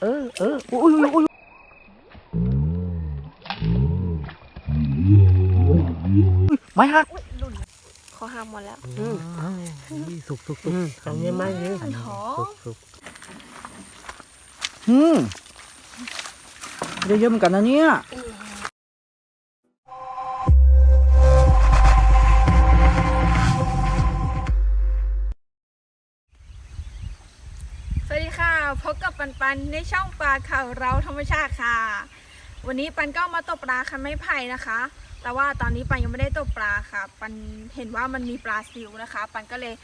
เออเอออุ้ยอุ้ยอุ้ยไม้หักอุ้ยหลุดคอหักหมดแล้วอืมสุกสุกสุกอันนี้ไม่เลยมันหอสุกสุกอืมเยอะๆเหมือนกันนะเนี่ย พบกับปันปันในช่องปลาข่าวเราธรรมชาติค่ะ วันนี้ปันก็มาตกปลาคันไม้ไผ่นะคะ แต่ว่าตอนนี้ปันยังไม่ได้ตกปลาค่ะ ปันเห็นว่ามันมีปลาซิวนะคะ ปันก็เลย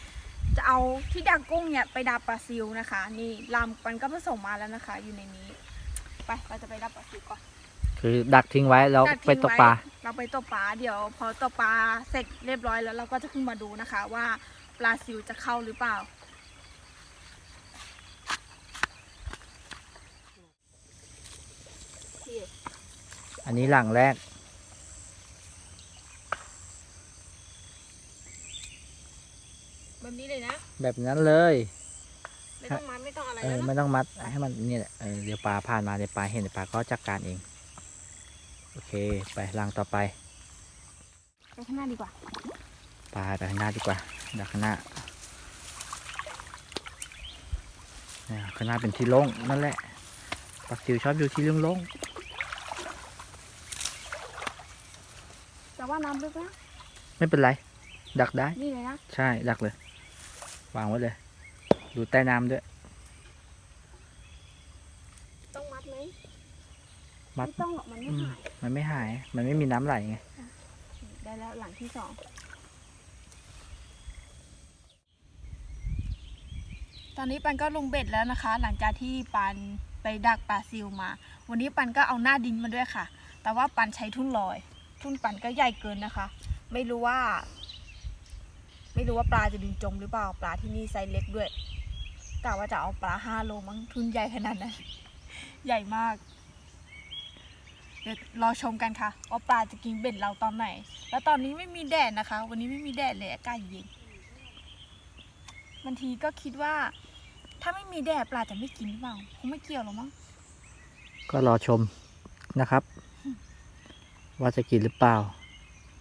จะเอาที่ดักกุ้งเนี่ยไปดับปลาซิวนะคะ นี่ลำปันก็ผสมมาแล้วนะคะ อยู่ในนี้ ไปเราจะไปดับปลาซิวก่อนคือดักทิ้งไว้แล้วดักไปทิ้งตกปลาไว้เราไปตกปลาเดี๋ยวพอตกปลาเสร็จเรียบร้อยแล้วเราก็จะขึ้นมาดูนะคะ ว่าปลาซิวจะเข้าหรือเปล่า อันนี้หลังแรก แบบนี้เลยนะ แบบนั้นเลย ไม่ต้องมัดไม่ต้องอะไรเอแล้อวไม่นะต้องมัดให้มันนี่แหละเออเดี๋ยวปลาผ่านมาเดี๋ยวปลาเห็นเดี๋ยวปลาก็จัดการเอง โอเค ไปหลังต่อไป ไปข้างหน้าดีกว่า ปลาไปข้างหน้าดีกว่าดักข้างหน้าเนี่ยข้างหน้าเป็นที่โล่งนั่นแหละปลาซิวชอบอยู่ที่โล่งจ ว่าน้ำลึกนะๆไม่เป็นไร ดักได้ นี่เลยนะใช่ ดักเลย วางไว้เลย ดูใต้น้ำด้วย ต้องมัดไหมมัด ไม่ต้องหรอกมันไม่อืมหายมันไม่หาย มันไม่มีน้ำไหลไง ได้แล้วหลังที่สองตอนนี้ปันก็ลงเบ็ดแล้วนะคะ หลังจากที่ปันไปดักปลาซิวมา วันนี้ปันก็เอาหน้าดินมาด้วยค่ะ แต่ว่าปันใช้ทุ่นลอย ทุ่นปั่นก็ใหญ่เกินนะคะ ไม่รู้ว่า ไม่รู้ว่าปลาจะดึงจมหรือเปล่าปลาที่นี่ไซส์เล็กด้วยกะว่าจะเอาปลาห้าโลมั้งทุ่นใหญ่ขนาดนั้นใหญ่มาก เดี๋ยวรอชมกันค่ะว่าปลาจะกินเบ็ดเราตอนไหน แล้วตอนนี้ไม่มีแดดนะคะ วันนี้ไม่มีแดดเลยอากาศเย็นบางทีก็คิดว่า ถ้าไม่มีแดดปลาจะไม่กินหรือเปล่าคงไม่เกี่ยวหรอกมั้งก็รอชมนะครับ ว่าจะกินหรือเปล่า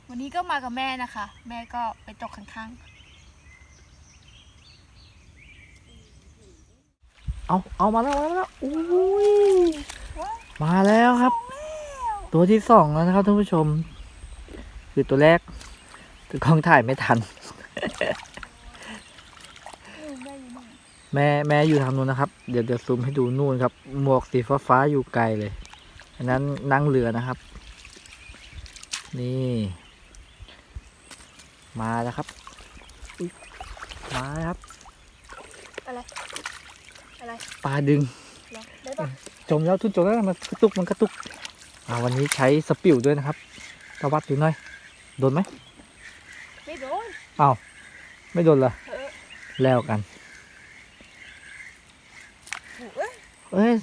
วันนี้ก็มากับแม่นะคะ แม่ก็ไปตกข้างเอาเอามาแล้วมาแล้วอุ้ยๆว้าวมาแล้วครับ ตัวที่สองแล้วนะครับท่านผู้ชม คือตัวแรกคือกล้องถ่ายไม่ทันเออแม่อยู่นี่แม่แม่อยู่ทางนู้นนะครับ เดี๋ยวเดี๋ยวซูมให้ดูนู่นครับ หมวกสีฟ้าฟ้าๆอยู่ไกลเลย อันนั้นนั่งเรือนะครับ นี่ มาแล้วครับอุ๊ยมาแล้วครับ อะไร อะไร ปลาดึงเหรอได้ปะจมแล้วทุนจมแล้วมันกระตุกมันกระตุกอ่าวันนี้ใช้สปิวด้วยนะครับตะวัดดูหน่อย โดนไหมไม่โดนไม่โดนเหรอเออแล้วกันโอ้เอ้ยเอ้ย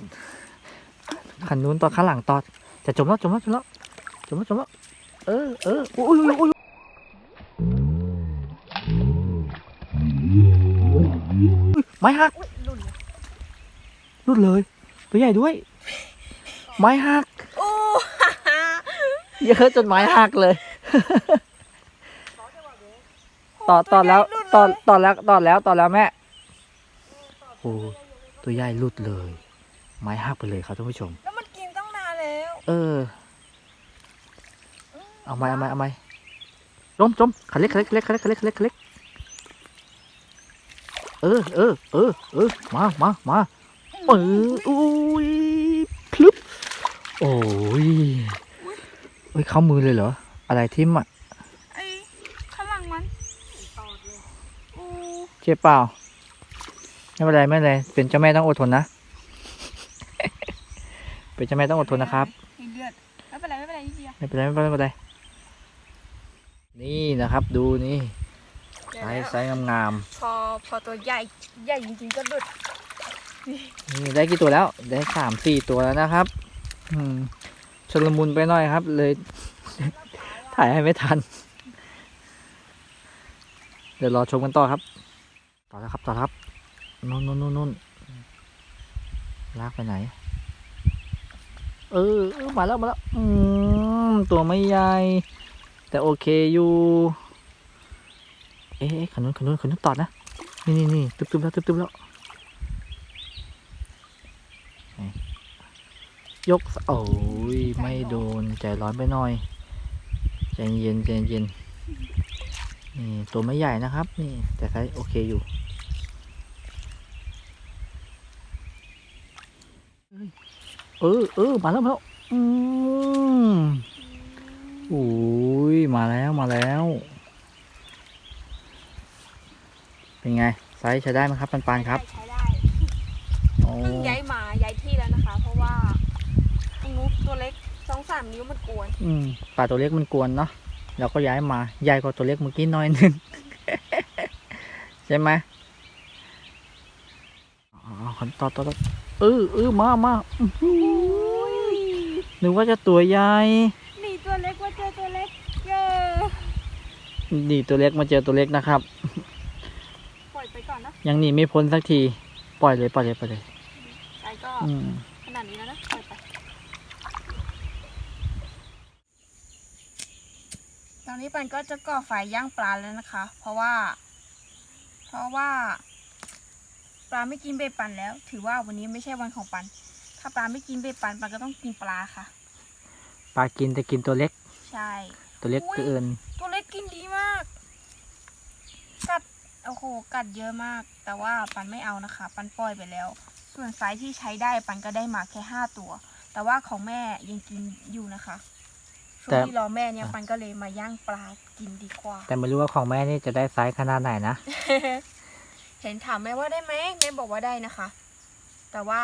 ขันนู้นตอนข้างหลังตอดจะจมแล้วจมแล้วจมแล้วจมแล้วจมแล้ว เออเอออุ้ยอุ้ยอุ้ยไม้หักรุดเลย ตัวใหญ่ด้วย ไม้หักเยอะจนไม้หักเลยต่อต่อแล้วต่อต่อแล้วต่อแล้วต่อแล้วแม่โอ้ตัวใหญ่รุดเลย ไม้หักไปเลยครับท่านผู้ชม แล้วมันกินตั้งนานแล้ว เออ เอาไหมเอาไหมเอาไหมจมจมขันเล็กขันเล็กขันเล็กขันเล็กขันเล็กขันเล็กขันเล็กเออเออเออเออมามามาเอออุ้ยพลึบโอ้ยเอ้ยเข้ามือเลยเหรอ อะไรทิ่มอะไอ้ข้างหลังมันโอ้เจ็บเปล่าไม่เป็นไรไม่เป็นไรเป็นเจ้าแม่ต้องอดทนนะ เป็นเจ้าแม่ต้องอดทนนะครับมีเลือดไม่เป็นไรไม่เป็นไรนิดเดียวไม่เป็นไรไม่เป็นไรไม่เป็ นไรนี่นะครับดูนี่เดี๋ยวไซส์นะไซส์งามพอพอตัวใหญ่ใหญ่จริงๆก็หลุดๆนี่ได้กี่ตัวแล้วได้สามสี่ตัวแล้วนะครับ อืมชนลมุนไปหน่อยครับ เลย ถ่ายให้ไม่ทัน เดี๋ยวรอชมกันต่อครับ ต่อแล้วครับต่อแล้วครับนู่นนู่นนู่นนู่นลากไปไหนเออเออมาแล้วมาแล้ว อืมตัวไม่ใหญ่ แต่โอเคอยู่ เอ๊ะขนุนขนุนขนุนตอดนะ นี่นี่นี่ตึบตึบแล้วตึบตึบแล้ว ยก โอ้ย ไม่โดน ใจร้อนไปหน่อย ใจเย็นใจเย็น นี่ ตัวไม่ใหญ่นะครับ นี่ แต่ไซส์โอเคอยู่เออเออมาแล้วมาแล้วอืม อ้ยมาแล้วมาแล้ว เป็นไง ไซส์ใช้ได้ไหมครับปันปันครับใช้ได้โอ้เพิ่งย้ายมาย้ายที่แล้วนะคะ เพราะว่างูตัวเล็กสองสามนิ้วมันกวน อืมปลาตัวเล็กมันกวนเนาะเราก็ย้ายมาใหญ่กว่าตัวเล็กเมื่อกี้หน้อยหนึงใช่ไหมอ๋อขนต่อต่อต่อเออเออมามาอื้อหือนึกว่าจะตัวใหญ่ หนีตัวเล็กว่าเจอตัวเล็กเย้ นี่ตัวเล็กมาเจอตัวเล็กนะครับ ปล่อยไปก่อนนะยังหนีไม่พ้นสักที ปล่อยเลยปล่อยเลยปล่อยเลยใช้ก็อืมขนาดนี้แล้วนะ ปล่อยไป ตอนนี้ปันก็จะก่อไฟย่างปลาแล้วนะคะ เพราะว่า เพราะว่า ปลาไม่กินเบ็ดปันแล้ว ถือว่าวันนี้ไม่ใช่วันของปัน ถ้าปลาไม่กินเบ็ดปันปันก็ต้องกินปลาค่ะ ปลากินแต่กินตัวเล็ก ใช่ ตัวเล็กอุ๊ยเกินตัวเล็กกินดีมาก กัดโอ้โหกัดเยอะมาก แต่ว่าปันไม่เอานะคะ ปันปล่อยไปแล้ว ส่วนไซส์ที่ใช้ได้ปันก็ได้มาแค่ห้าตัว แต่ว่าของแม่ยังกินอยู่นะคะช่วงที่รอแม่เนี่ยปันก็เลยมาย่างปลากินดีกว่า แต่ไม่รู้ว่าของแม่นี่จะได้ไซส์ขนาดไหนนะ เห็นถามแม่ว่าได้ไหมแม่บอกว่าได้นะคะ แต่ว่า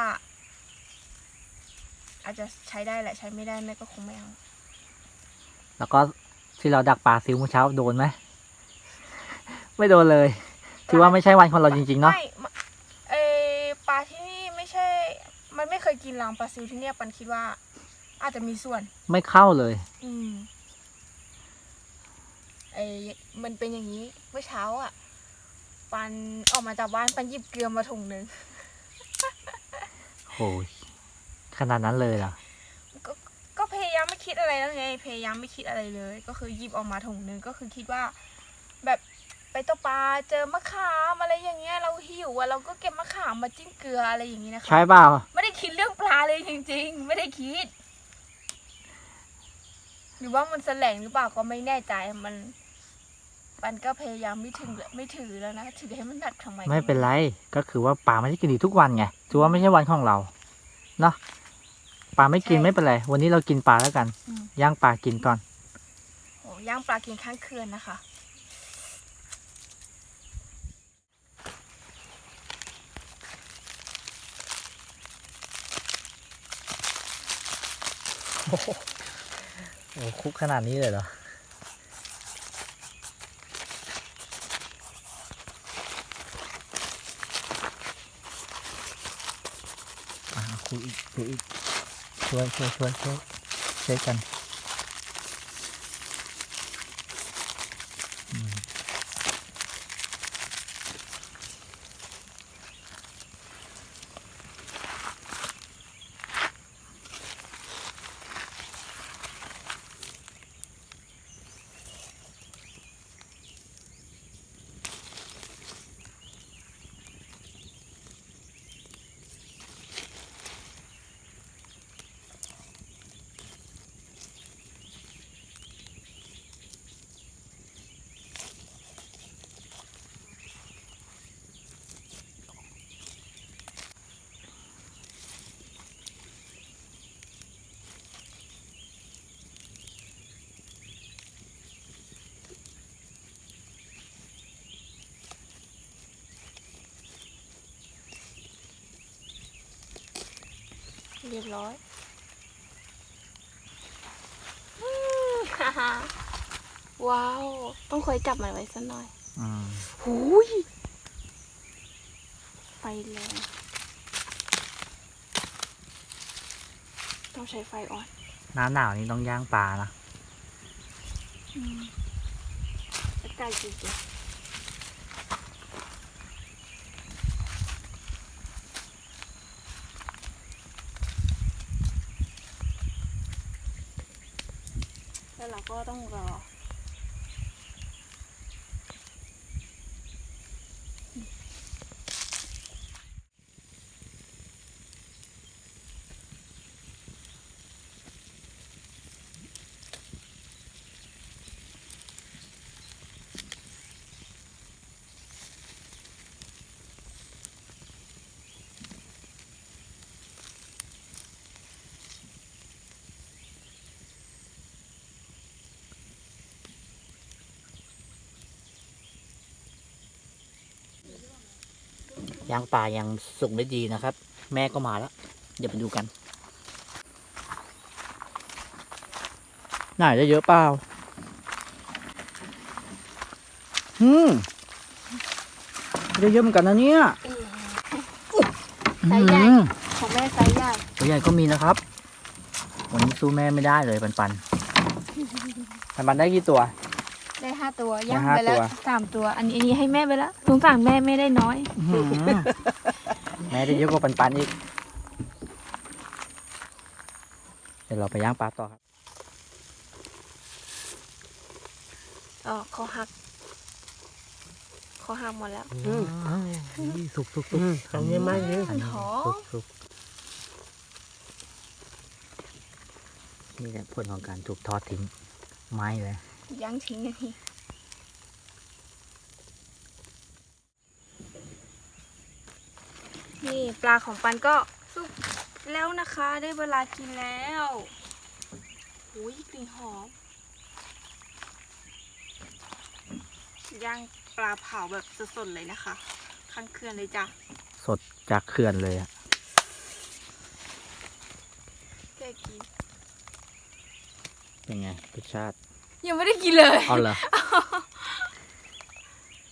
อาจจะใช้ได้แหละใช้ไม่ได้แม่ก็คงไม่เอาแล้วก็ ที่เราดักปลาซิวเมื่อเช้าโดนไหมไม่โดนเลย ถือว่าไม่ใช่วันของเราจริงๆเนาะไม่มเออปลาที่นี่ไม่ใช่ มันไม่เคยกินรังปลาซิวที่เนี่ยปันคิดว่า อาจจะมีส่วน ไม่เข้าเลย อืมเออมันเป็นอย่างนี้เมื่อเช้าอะ ปันออกมาจากบ้านปันหยิบเกลือมาถุงหนึ่งโอ้ยขนาดนั้นเลยเหรอก็ก็พยายามไม่ คิดอะไรแล้วไงพยายามไม่คิดอะไรเลย ก็คือหยิบออกมาถุงหนึ่งก็คือคิดว่า แบบไปตกปลาเจอมะขามอะไรอย่างเงี้ยเราหิวอะเราก็เก็บมะขามมาจิ้มเกลืออะไรอย่างงี้นะคะใช่เปล่าไม่ได้คิดเรื่องปลาเลยจริง ๆ ไม่ได้คิด หรือว่ามันแสลงหรือเปล่าก็ไม่แน่ใจมัน มันก็พยายามไม่ถึงไม่ถือแล้วนะถือให้มันหนักทำไมไม่เป็นไรก็คือว่าปลาไม่ได้กินดีทุกวันไงถือว่าไม่ใช่วันของเราเนาะ ปลาไม่กินไม่เป็นไร วันนี้เรากินปลาแล้วกัน อืมย่างปลากินก่อน โอ้ย่างปลากินข้างเคือนนะคะ โอ้โหคุกขนาดนี้เลยเหรอ อ่าคุยอีกคุยอีก ช่วยช่วยช่วยช่วยช่วยกัน เรียบร้อยอืมฮ่าฮ่าว้าว ต้องคอยจับมันไว้สักหน่อยอืมหูยไฟแรงต้องใช้ไฟอ่อน หน้าหนาวนี่ต้องย่างปลานะอืมใกล้จริง แล้วเรา ก็ต้องรอ ยางป่ายังสุกได้ดีนะครับ แม่ก็มาแล้ว เดี๋ยวไปดูกัน น่าจะเยอะเปล่าอืมได้เยอะเหมือนกันนะเนี่ยไซส์ใหญ่ อืมของแม่ไซส์ใหญ่ตัวใหญ่ก็มีนะครับ วันนี้สู้แม่ไม่ได้เลยปันปันปันปันได้กี่ตัว ได้ห้าตัวได้ย่างห้าไปแล้วตัว สามตัว อันนี้อันนี้ให้แม่ไปแล้วสงสารแม่ไม่ได้น้อย อื้อหือแม่ได้เยอะกว่าปันปันอีก เดี๋ยวเราไปย่างปลาต่อครับ อ๋อคอหักคอหักหมดแล้ว อืมสุกสุกสุกอันนี้ไม่เยอะมันหอสุมกสุกนี่แหละผลของการถูกทอดทิ้ง ไม้เลย ยั้งทิ้งนาทีนี่ปลาของปันก็สุกแล้วนะคะ ได้เวลากินแล้วหุยกลิ่นหอมย่างปลาเผาแบบสดๆเลยนะคะข้างเคือนเลยจ้ะสดจากเขื่อนเลยอะแกกินเป็นไงรสชาติ ยังไม่ได้กินเลย เอาเหรอ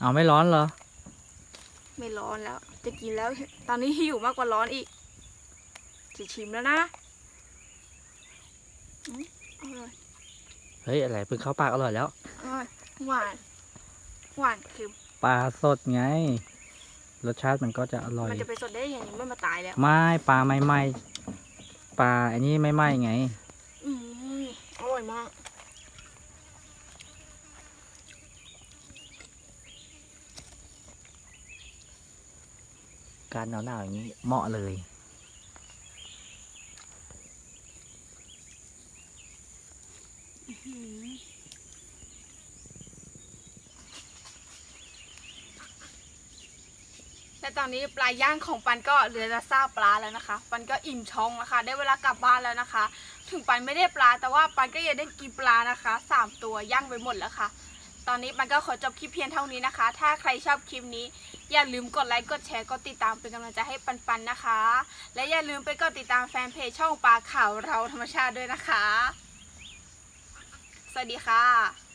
เอาไม่ร้อนเหรอ ไม่ร้อนแล้ว จะกินแล้ว ตอนนี้หิวมากกว่าร้อนอีกจะชิมแล้วนะอืมอร่อยเฮ้ยอะไรเพิ่งเข้าปากอร่อยแล้ว อร่อยหวาน หวานคือปลาสดไง รสชาติมันก็จะอร่อย มันจะไปสดได้อย่างนี้ไม่มาตายแล้ว ไม่ปลาไม่ไหม้ปลาอันนี้ไม่ไหม้ไง อืมอร่อยมาก การหนาวๆอย่างนี้เหมาะเลย และตอนนี้ปลาย่างของปันก็เหลือจะซากปลาแล้วนะคะ ปันก็อิ่มท้องแล้วค่ะ ได้เวลากลับบ้านแล้วนะคะ ถึงปันไม่ได้ปลาแต่ว่าปันก็ยังได้กินปลานะคะสามตัวย่างไปหมดแล้วค่ะ ตอนนี้มันก็ขอจบคลิปเพียงเท่านี้นะคะ ถ้าใครชอบคลิปนี้ อย่าลืมกดไลค์กดแชร์กดติดตามเป็นกำลังใจให้ปันปันๆนะคะ และอย่าลืมไปกดติดตามแฟนเพจช่องปลาข่าวเราธรรมชาติด้วยนะคะ สวัสดีค่ะ